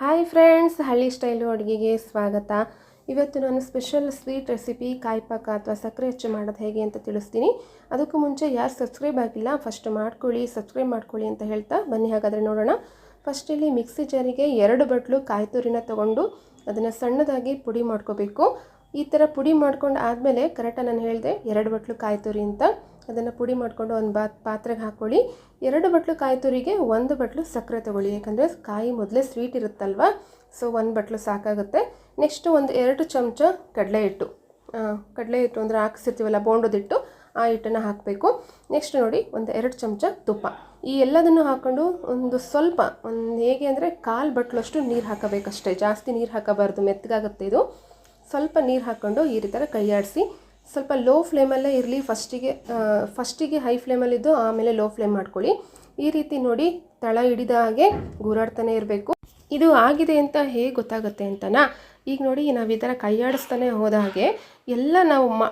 Hi friends ಹಳ್ಳಿ style ಅಡುಗೆಗೆ ಸ್ವಾಗತ. ಇವತ್ತು ನಾನು ಸ್ಪೆಷಲ್ ಸ್ವೀಟ್ ರೆಸಿಪಿ ಕಾಯಿಪಾಕ ಅಥವಾ ಸಕ್ಕರೆ ಹೆಚ್ಚು ಮಾಡೋದು ಹೇಗೆ ಅಂತ ತಿಳಿಸ್ತೀನಿ. ಅದಕ್ಕೂ ಮುಂಚೆ ಯಾರು ಸಬ್ಸ್ಕ್ರೈಬ್ ಆಗಿಲ್ಲ ಫಸ್ಟ್ ಮಾಡ್ಕೊಳ್ಳಿ ಸಬ್ಸ್ಕ್ರೈಬ್ ಮಾಡ್ಕೊಳ್ಳಿ ಅಂತ ಹೇಳ್ತಾ ಬನ್ನಿ ಹಾಗಾದರೆ ನೋಡೋಣ. ಫಸ್ಟ್ ಇಲ್ಲಿ ಮಿಕ್ಸಿ ಜಾರಿಗೆ ಎರಡು ಬಟ್ಲು ಕಾಯಿ ತುರಿನ ತೊಗೊಂಡು ಅದನ್ನು ಸಣ್ಣದಾಗಿ ಪುಡಿ ಮಾಡ್ಕೋಬೇಕು. ಈ ಥರ ಪುಡಿ ಮಾಡ್ಕೊಂಡು ಆದಮೇಲೆ ಕರೆಕ್ಟಾಗಿ ನಾನು ಹೇಳಿದೆ ಎರಡು ಬಟ್ಲು ಕಾಯಿ ತುರಿ ಅಂತ. ಅದನ್ನು ಪುಡಿ ಮಾಡಿಕೊಂಡು ಒಂದು ಬಾತ್ ಪಾತ್ರೆಗೆ ಹಾಕ್ಕೊಳ್ಳಿ ಎರಡು ಬಟ್ಲು ಕಾಯಿ ತುರಿಗೆ, ಒಂದು ಬಟ್ಲು ಸಕ್ಕರೆ ತೊಗೊಳ್ಳಿ. ಯಾಕಂದರೆ ಕಾಯಿ ಮೊದಲೇ ಸ್ವೀಟ್ ಇರುತ್ತಲ್ವ? ಸೊ ಒಂದು ಬಟ್ಲು ಸಾಕಾಗುತ್ತೆ. ನೆಕ್ಸ್ಟು ಒಂದು ಎರಡು ಚಮಚ ಕಡಲೆ ಹಿಟ್ಟು. ಕಡಲೆ ಹಿಟ್ಟು ಅಂದರೆ ಹಾಕಿಸಿರ್ತೀವಲ್ಲ ಬೋಂಡದಿಟ್ಟು ಆ ಹಿಟ್ಟನ್ನು ಹಾಕಬೇಕು. ನೆಕ್ಸ್ಟ್ ನೋಡಿ, ಒಂದು ಎರಡು ಚಮಚ ತುಪ್ಪ. ಈ ಎಲ್ಲದನ್ನು ಹಾಕ್ಕೊಂಡು ಒಂದು ಸ್ವಲ್ಪ, ಒಂದು ಹೇಗೆ ಅಂದರೆ ಕಾಲು ಬಟ್ಲಷ್ಟು ನೀರು ಹಾಕಬೇಕಷ್ಟೇ. ಜಾಸ್ತಿ ನೀರು ಹಾಕಬಾರ್ದು, ಮೆತ್ತಗಾಗುತ್ತೆ ಇದು. ಸ್ವಲ್ಪ ನೀರು ಹಾಕ್ಕೊಂಡು ಈ ರೀತಿ ಕೈ ಆಡಿಸಿ ಸ್ವಲ್ಪ ಲೋ ಫ್ಲೇಮಲ್ಲೇ ಇರಲಿ ಫಸ್ಟಿಗೆ ಫಸ್ಟಿಗೆ ಹೈ ಫ್ಲೇಮಲ್ಲಿದ್ದು ಆಮೇಲೆ ಲೋ ಫ್ಲೇಮ್ ಮಾಡ್ಕೊಳ್ಳಿ. ಈ ರೀತಿ ನೋಡಿ ತಳ ಹಿಡಿದ ಹಾಗೆ ಗೂರಾಡ್ತಾನೆ ಇರಬೇಕು. ಇದು ಆಗಿದೆ ಅಂತ ಹೇಗೆ ಗೊತ್ತಾಗುತ್ತೆ ಅಂತನಾ? ಈಗ ನೋಡಿ ನಾವು ಈ ಥರ ಕೈಯಾಡಿಸ್ತಾನೆ ಹೋದ ಹಾಗೆ ಎಲ್ಲ ನಾವು ಮ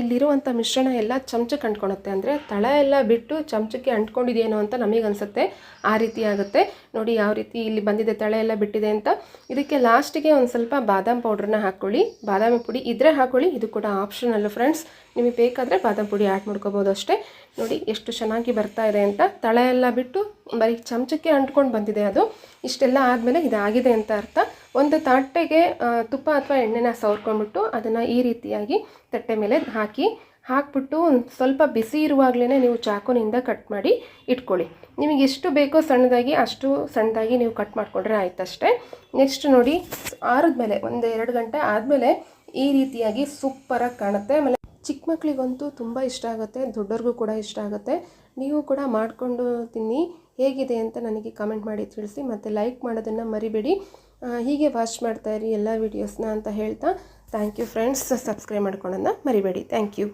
ಇಲ್ಲಿರುವಂಥ ಮಿಶ್ರಣ ಎಲ್ಲ ಚಮಚಕ್ಕೆ ಅಂಟ್ಕೊಳುತ್ತೆ ಅಂದರೆ ತಳ ಎಲ್ಲ ಬಿಟ್ಟು ಚಮಚಕ್ಕೆ ಅಂಟ್ಕೊಂಡಿದೆಯೇನೋ ಅಂತ ನಮಗೆ ಅನಿಸುತ್ತೆ. ಆ ರೀತಿ ಆಗುತ್ತೆ. ನೋಡಿ ಯಾವ ರೀತಿ ಇಲ್ಲಿ ಬಂದಿದೆ ತಳ ಎಲ್ಲ ಬಿಟ್ಟಿದೆ ಅಂತ. ಇದಕ್ಕೆ ಲಾಸ್ಟಿಗೆ ಒಂದು ಸ್ವಲ್ಪ ಬಾದಾಮ್ ಪೌಡ್ರನ್ನ ಹಾಕ್ಕೊಳ್ಳಿ ಬಾದಾಮಿ ಪುಡಿ ಇದ್ರೆ ಹಾಕ್ಕೊಳ್ಳಿ ಇದು ಕೂಡ ಆಪ್ಷನಲ್ ಫ್ರೆಂಡ್ಸ್ ನಿಮಗೆ ಬೇಕಾದರೆ ಬಾದಾಮ್ ಪುಡಿ ಆ್ಯಡ್ ಮಾಡ್ಕೋಬೋದು ಅಷ್ಟೇ. ನೋಡಿ ಎಷ್ಟು ಚೆನ್ನಾಗಿ ಬರ್ತಾ ಇದೆ ಅಂತ. ತಳ ಎಲ್ಲ ಬಿಟ್ಟು ಬರೀ ಚಮಚಕ್ಕೆ ಅಂಟ್ಕೊಂಡು ಬಂದಿದೆ ಅದು. ಇಷ್ಟೆಲ್ಲ ಆದಮೇಲೆ ಇದಾಗಿದೆ ಅಂತ ಅರ್ಥ. ಒಂದು ತಟ್ಟೆಗೆ ತುಪ್ಪ ಅಥವಾ ಎಣ್ಣೆನ ಸವರ್ಕೊಂಡ್ಬಿಟ್ಟು ಅದನ್ನು ಈ ರೀತಿಯಾಗಿ ತಟ್ಟೆ ಮೇಲೆ ಹಾಕಿ, ಹಾಕ್ಬಿಟ್ಟು ಸ್ವಲ್ಪ ಬಿಸಿ ಇರುವಾಗಲೇ ನೀವು ಚಾಕುನಿಂದ ಕಟ್ ಮಾಡಿ ಇಟ್ಕೊಳ್ಳಿ. ನಿಮಗೆ ಎಷ್ಟು ಬೇಕೋ ಸಣ್ಣದಾಗಿ ಅಷ್ಟು ಸಣ್ಣದಾಗಿ ನೀವು ಕಟ್ ಮಾಡಿಕೊಂಡ್ರೆ ಆಯ್ತಷ್ಟೇ. ನೆಕ್ಸ್ಟ್ ನೋಡಿ, ಆರಿದ್ಮೇಲೆ, ಒಂದು ಎರಡು ಗಂಟೆ ಆದಮೇಲೆ ಈ ರೀತಿಯಾಗಿ ಸೂಪರಾಗಿ ಕಾಣುತ್ತೆ. ಆಮೇಲೆ ಚಿಕ್ಕ ಮಕ್ಕಳಿಗಂತೂ ತುಂಬ ಇಷ್ಟ ಆಗುತ್ತೆ, ದೊಡ್ಡವ್ರಿಗೂ ಕೂಡ ಇಷ್ಟ ಆಗುತ್ತೆ. ನೀವು ಕೂಡ ಮಾಡಿಕೊಂಡು ತಿನ್ನಿ. ಹೇಗಿದೆ ಅಂತ ನನಗೆ ಕಮೆಂಟ್ ಮಾಡಿ ತಿಳಿಸಿ ಮತ್ತು ಲೈಕ್ ಮಾಡೋದನ್ನು ಮರಿಬೇಡಿ. ಹೀಗೆ ವಾಚ್ ಮಾಡ್ತಾಯಿರಿ ಎಲ್ಲ ವೀಡಿಯೋಸ್ನ ಅಂತ ಹೇಳ್ತಾ ಥ್ಯಾಂಕ್ ಯು ಫ್ರೆಂಡ್ಸ್ ಸಬ್ಸ್ಕ್ರೈಬ್ ಮಾಡ್ಕೊಳ್ಳೋದನ್ನ ಮರಿಬೇಡಿ. Thank you